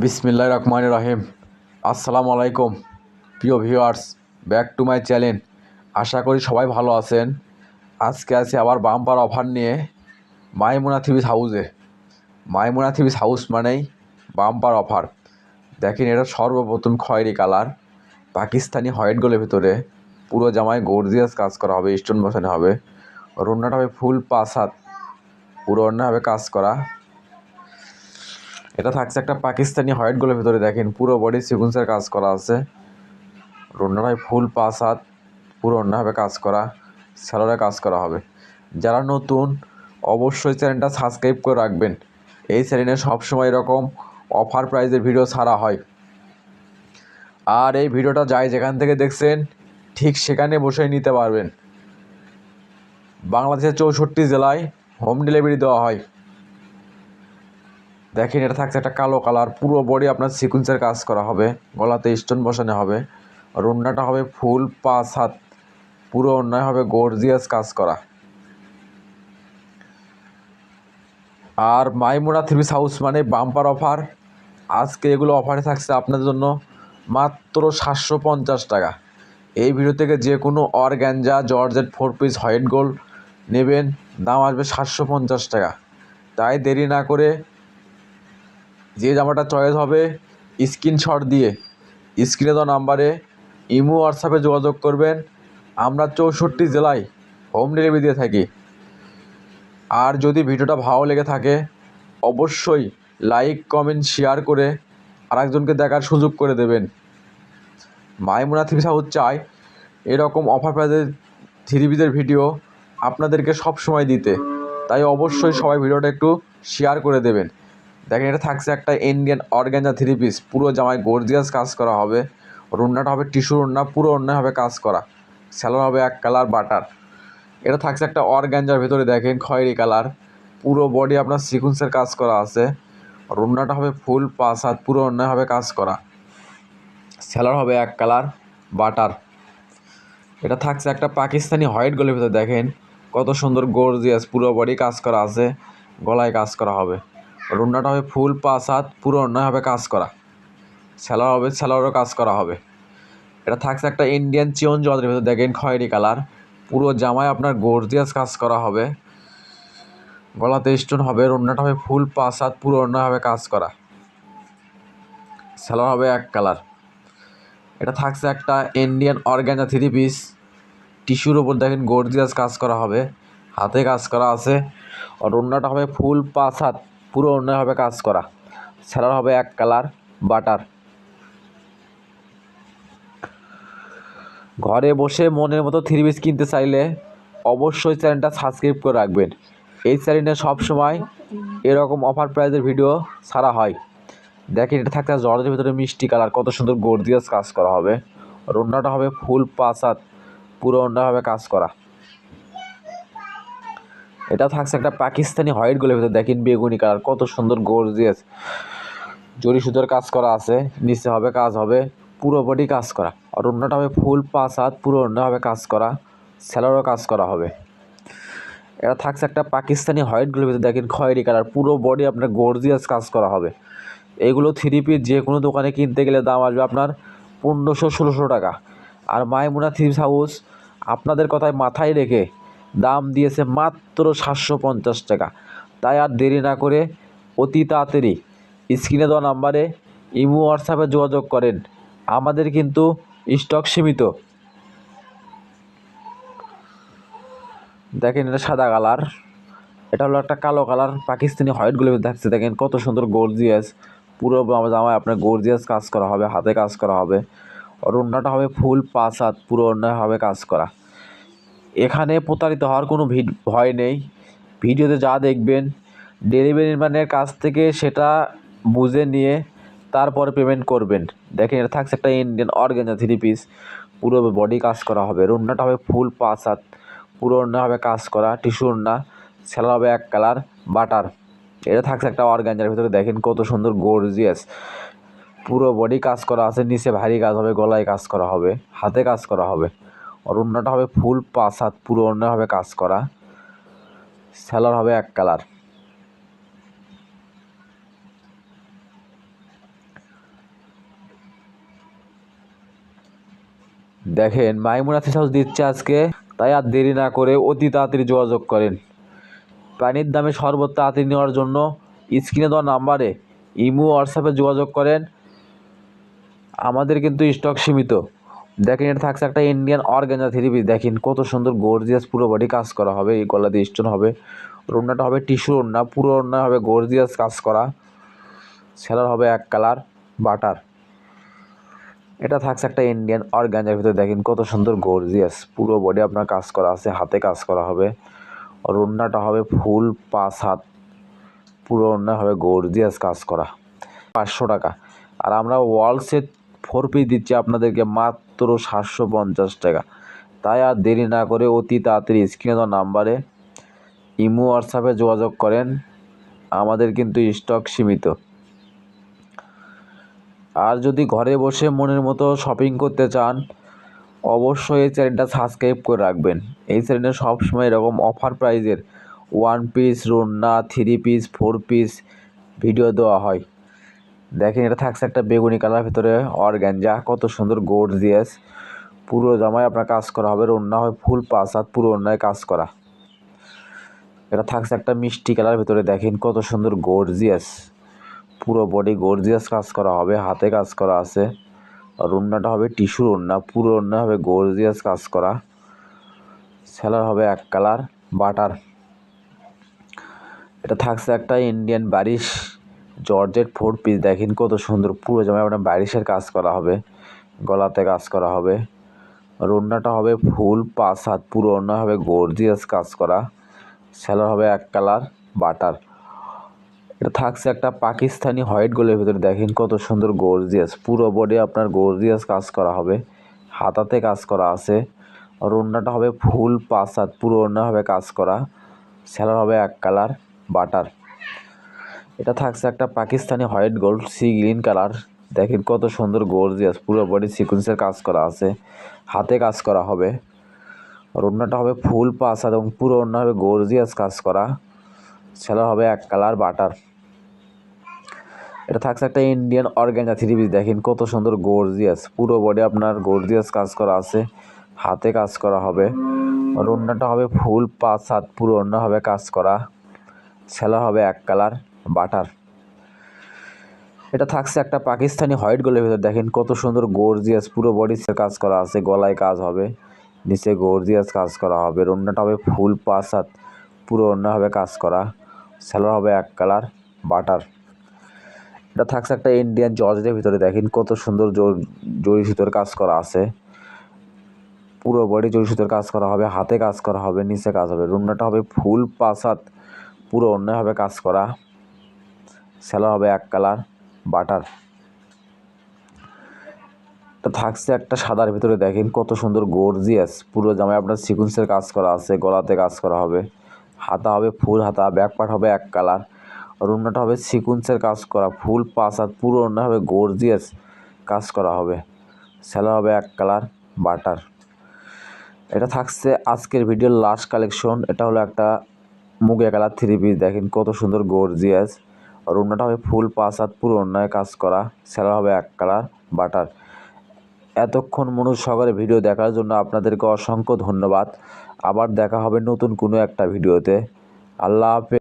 বিসমিল্লাহ রহমান রহিম। আসসালামু আলাইকুম। প্রিয় viewers, back to my channel. আশা করি সবাই ভালো আছেন। আজকে আছি আবার বাম্পার অফার নিয়ে মাইমুনা থিবিস হাউসে। মাইমুনা থিবিস হাউস মানেই বাম্পার অফার। দেখেন, এটা সর্বপ্রথম খয়েরি কালার। পাকিস্তানি হোয়াইট গোলের ভিতরে পুরো জামায় গর্জিয়াস কাজ করা হবে, স্টোন বসানো হবে। রন্নাটা হবে ফুল পাঁচ হাত। পুরো অন্য হবে কাজ করা। এটা থাকছে একটা পাকিস্তানি হোয়াইট গোলের ভিতরে, দেখেন, পুরো বডি সিকুন্সের কাজ করা আছে। রন্নাটায় ফুল পাঁচ হাত পুরো অন্যভাবে কাজ করা স্যালোরে কাজ করা হবে। যারা নতুন, অবশ্যই চ্যানেলটা সাবস্ক্রাইব করে রাখবেন। এই চ্যানেলে সবসময় এরকম অফার প্রাইজের ভিডিও ছাড়া হয়। আর এই ভিডিওটা যাই যেখান থেকে দেখছেন, ঠিক সেখানে বসে নিতে পারবেন। বাংলাদেশের চৌষট্টি জেলায় হোম ডেলিভারি দেওয়া হয়। দেখেন, এটা থাকছে একটা কালো কালার। পুরো বডি আপনার সিকুয়েন্সের কাজ করা হবে। গলাতে স্টোন বসানো হবে। রুন্নাটা হবে ফুল পাঁচ হাত। পুরো অন্যায় হবে গর্জিয়াস কাজ করা। আর মাইমুনা থ্রি হাউস মানে বাম্পার অফার। আজকে এগুলো অফারে থাকছে আপনাদের জন্য মাত্র সাতশো পঞ্চাশ টাকা। এই ভিডিও থেকে যে কোনো organza georgette, four piece, white gold নেবেন। দাম আসবে সাতশো পঞ্চাশ টাকা। তাই দেরি না করে যে জামাটা চয়েস হবে স্ক্রিনশট দিয়ে স্ক্রিনে দেওয়া নাম্বারে ইমো হোয়াটসঅ্যাপে যোগাযোগ করবেন। আমরা চৌষট্টি জেলায় হোম ডেলিভারি দিয়ে থাকি। আর যদি ভিডিওটা ভালো লেগে থাকে, অবশ্যই লাইক কমেন্ট শেয়ার করে আরেকজনকে দেখার সুযোগ করে দেবেন। মাইমুনা থ্রি হাউস চাই এরকম অফার প্রাইজের থ্রি পিসের ভিডিও আপনাদেরকে সব সময় দিতে। তাই অবশ্যই সবাই ভিডিওটা একটু শেয়ার করে দেবেন। দেখেন, এটা থাকছে একটা ইন্ডিয়ান অর্গ্যাঞ্জা থ্রি পিস পুরো জামায় গর্জিয়াস কাজ করা হবে। রুন্নাটা হবে টিস্যু রুন্না, পুরো অন্যায় হবে কাজ করা। স্যালোর হবে এক কালার বাটার এটা থাকছে একটা অর্গ্যাঞ্জার ভেতরে দেখেন, খয়েরি কালার পুরো বডি আপনার সিকুন্সের কাজ করা আছে। রুন্নাটা হবে ফুল পাঁচ হাত, পুরো অন্যায় হবে কাজ করা। স্যালোর হবে এক কালার বাটার এটা থাকছে একটা পাকিস্তানি হোয়াইট গোলের ভেতরে দেখেন, কত সুন্দর গর্জিয়াস পুরো বডি কাজ করা আছে, গলায় কাজ করা হবে। রুন্নাটা হবে ফুল পাঁচ হাত, পুরো অন্যায় হবে কাজ করা। স্যালোর হবে স্যালোরও কাজ করা হবে। এটা থাকছে একটা ইন্ডিয়ান চিয়ন জলের ভেতর, দেখেন খয়েরি কালার। পুরো জামায় আপনার গর্জিয়াস কাজ করা হবে। গলাতে স্টোন হবে, রন্নাটা হবে ফুল পাঁচ হাত, পুরো অন্য হবে কাজ করা। স্যালোর হবে এক কালার। এটা থাকছে একটা ইন্ডিয়ান অর্গ্যাঞ্জা থ্রি পিস টিস্যুর ওপর দেখেন গর্জিয়াস কাজ করা হবে। হাতে কাজ করা আছে। আর রন্নাটা হবে ফুল পাঁচ হাত। পুরো অন্যভাবে কাজ করা। স্যালোর হবে এক কালার বাটার। ঘরে বসে মনের মতো থ্রি পিস কিনতে চাইলে অবশ্যই চ্যানেলটা সাবস্ক্রাইব করে রাখবেন। এই চ্যানেলে সবসময় এরকম অফার প্রাইজের ভিডিও ছাড়া হয়। দেখেন, এটা থাকতে জর্জের ভিতরে মিষ্টি কালার, কত সুন্দর গর্জিয়াস কাজ করা হবে। রন্নাটা হবে ফুল পাঁচ হাত পুরো অন্যা হবে কাজ করা। এটা থাকছে একটা পাকিস্তানি হোয়াইট গোলের ভিতরে। দেখেন বেগুনি কালার, কত সুন্দর গর্জিয়াস জরি সুতোর কাজ করা আছে, নিচে হবে কাজ হবে, পুরো বডি কাজ করা। আর অন্যটা হবে ফুল পাঁচ হাত, পুরো অন্য হবে কাজ করা স্যালোরও কাজ করা হবে। এটা থাকছে একটা পাকিস্তানি হোয়াইটগুলোর ভিতরে, দেখেন খয়েরি কালার, পুরো বডি আপনার গর্জিয়াস কাজ করা হবে। এইগুলো থ্রি পিস যে কোনো দোকানে কিনতে গেলে দাম আসবে আপনার পনেরোশো, ষোলোশো টাকা। আর মাইমুনা থ্রি হাউস, আপনাদের কথায় মাথায় রেখে দাম দিয়েছে মাত্র সাতশো পঞ্চাশ টাকা। তাই আর দেরি না করে অতি তাড়াতাড়ি স্ক্রিনে দেওয়া নাম্বারে ইমো, হোয়াটসঅ্যাপে যোগাযোগ করেন। আমাদের কিন্তু স্টক সীমিত। দেখেন এটা সাদা কালার, এটা হলো একটা কালো কালার, পাকিস্তানি হোয়াইটগুলো দেখছে দেখেন কত সুন্দর গর্জিয়াস, পুরো জামায় আপনার গর্জিয়াস কাজ করা হবে, হাতে কাজ করা হবে। আর অন্যটা হবে ফুল পাঁচ পুরো অন্যায় হবে কাজ করা। এখানে প্রতারিত হওয়ার কোনো ভয় নেই। ভিডিওতে যা দেখবেন ডেলিভারি ম্যানের কাছ থেকে সেটা বুঝে নিয়ে তারপরে পেমেন্ট করবেন। দেখেন, এটা থাকছে একটা ইন্ডিয়ান অর্গেঞ্জা থ্রি পিস পুরো বডি কাজ করা হবে। রুন্নাটা হবে ফুল পাঁচ হাত পুরো অন্য হবে কাজ করা। টিস্যু ওড়না, সেলা হবে এক কালার বাটার এটা থাকছে একটা অর্গাঞ্জার ভিতরে। দেখেন, কত সুন্দর গর্জিয়াস পুরো বডি কাজ করা আছে। নিচে ভারী কাজ হবে, গলায় কাজ করা হবে, হাতে কাজ করা হবে। অরণ্যটা হবে ফুল পাঁচ পুরো অন্য হবে কাজ করা। স্যালার হবে এক কালার দেখেন, মাইমুনা হাউস দিচ্ছে আজকে, তাই আর দেরি না করে অতি তাড়াতাড়ি যোগাযোগ করেন। প্রাণীর দামে সর্বোচ্চ তাড়াতাড়ি নেওয়ার জন্য স্ক্রিনে দেওয়া নাম্বারে ইমো, হোয়াটসঅ্যাপে যোগাযোগ করেন। আমাদের কিন্তু স্টক সীমিত। দেখেন, এটা থাকছে একটা ইন্ডিয়ান অর্গানজা থ্রি পিস দেখেন, কত সুন্দর গর্জিয়াস পুরো বডি কাজ করা হবে, এই গলা দিয়ে স্টোন হবে। ওড়নাটা হবে টিস্যু ওড়না, পুরো ওড়না হবে গর্জিয়াস কাজ করা। সেলার হবে এক কালার বাটার এটা থাকছে একটা ইন্ডিয়ান অর্গানজার ভিতরে। দেখেন, কত সুন্দর গর্জিয়াস পুরো বডি আপনার কাজ করা আছে, হাতে কাজ করা হবে। আর হবে ফুল পাঁচ হাত। পুরো ওড়না হবে গর্জিয়াস কাজ করা। পাঁচশো টাকা। আর আমরা ওয়াল সেট ফোর পিস দিচ্ছি আপনাদেরকে মাত্র সাতশো পঞ্চাশ টাকা। তাই আর দেরি না করে অতি তাড়াতাড়ি স্ক্রিনে নাম্বারে ইমো, হোয়াটসঅ্যাপে যোগাযোগ করেন। আমাদের কিন্তু স্টক সীমিত। আর যদি ঘরে বসে মনের মতো শপিং করতে চান, অবশ্যই এই চ্যানেলটা সাবস্ক্রাইব করে রাখবেন। এই চ্যানেলে সবসময় এরকম অফার প্রাইজের one piece রুন্না three piece four piece video দেওয়া হয়। দেখেন, এটা থাকছে একটা বেগুনি কালার, ভিতরে অর্গ্যাঞ্জা, কত সুন্দর গর্জিয়াস পুরো জামায় আপনার কাজ করা হবে রন্না হয় ফুল পাঁচ হাত, পুরো অন্যায় কাজ করা। এটা থাকছে একটা মিষ্টি কালার, ভিতরে দেখেন কত সুন্দর গর্জিয়াস পুরো বডি গর্জিয়াস কাজ করা হবে, হাতে কাজ করা আছে। আর ওড়নাটা হবে টিস্যুর ওড়না, পুরো ওড়না হবে গর্জিয়াস কাজ করা। সেলার হবে এক কালার বাটার এটা থাকছে একটা ইন্ডিয়ান বারিশ। জর্জেট ফোর পিস দেখেন কত সুন্দর, পুরো জামায় আপনার বারিশের কাজ করা হবে, গলাতে কাজ করা হবে। আর ওড়নাটা হবে ফুল পাঁচ হাত, পুরো ওড়না হবে গর্জিয়াস কাজ করা। সেলার হবে এক কালার বাটার এটা থাকছে একটা পাকিস্তানি হোয়াইট গোলের ভিতরে, দেখেন কত সুন্দর গর্জিয়াস পুরো বডি আপনার গর্জিয়াস কাজ করা হবে। হাতাতে কাজ করা আছে। আর ওড়নাটা হবে ফুল পাঁচ হাত, পুরো ওড়না হবে কাজ করা। সেলার হবে এক কালার বাটার এটা থাকছে একটা Pakistani white gold sea green colour. দেখেন কত সুন্দর গর্জিয়াস পুরো বডি সিকুয়েন্সের কাজ করা আছে। হাতে কাজ করা হবে। আর ওড়নাটা হবে ফুল হাত এবং পুরো ওড়না হবে গর্জিয়াস কাজ করা। সেলার হবে এক কালার বাটার। এটা থাকছে একটা ইন্ডিয়ান অর্গ্যাঞ্জা থ্রি পিস দেখেন কত সুন্দর গর্জিয়াস পুরো বডি আপনার গর্জিয়াস কাজ করা আছে। হাতে কাজ করা হবে। আর ওড়নাটা হবে ফুল পাঁচ হাত পুরো ওড়না হবে কাজ করা। সেলা হবে এক কালার। বাটার। এটা থাকছে একটা পাকিস্তানি হোয়াইট গোলের ভিতর। দেখেন কত সুন্দর গর্জিয়াস পুরো বডি কাজ করা আছে, গলায় কাজ হবে, নিচে গর্জিয়াস কাজ করা হবে ওড়নাটা হবে ফুল পাঁচ পুরো ওড়না হবে কাজ করা। সেলার হবে এক কালার বাটার। এটা থাকছে একটা ইন্ডিয়ান জর্জের ভিতরে। দেখেন কত সুন্দর জরি সুতোর কাজ করা আছে। পুরো বডি জরি সুতোর কাজ করা হবে, হাতে কাজ করা হবে, নিচে কাজ হবে। রুমনাটা হবে ফুল পাঁচ পুরো অন্য হবে কাজ করা। সেলা হবে এক কালার, বাটার। এটা থাকছে একটা সাদার ভিতরে দেখেন, কত সুন্দর গর্জিয়াস পুরো জামায় আপনার সিকুয়েন্সের কাজ করা আছে, গলাতে কাজ করা হবে। হাতা হবে ফুল হাতা ব্যাক পার্ট হবে এক কালার। রুমনাটা হবে সিকুয়েন্সের কাজ করা, ফুল পাঁচ হাত, পুরো অন্য হবে গর্জিয়াস কাজ করা হবে। সেলা হবে এক কালার, বাটার। এটা থাকছে আজকের ভিডিওর লাস্ট কালেকশন এটা হলো একটা মুগে কালার থ্রি পিস দেখেন কত সুন্দর গর্জিয়াস আর ওড়নাটা হবে ফুল পাঁচ হাত পুরো অন্যায় কাজ করা। স্যালার হবে এক কালার বাটার। এতক্ষণ মনোজ সহকারে ভিডিও দেখার জন্য আপনাদেরকে অসংখ্য ধন্যবাদ। আবার দেখা হবে নতুন কোনো একটা ভিডিওতে। আল্লাহ হাফেজ।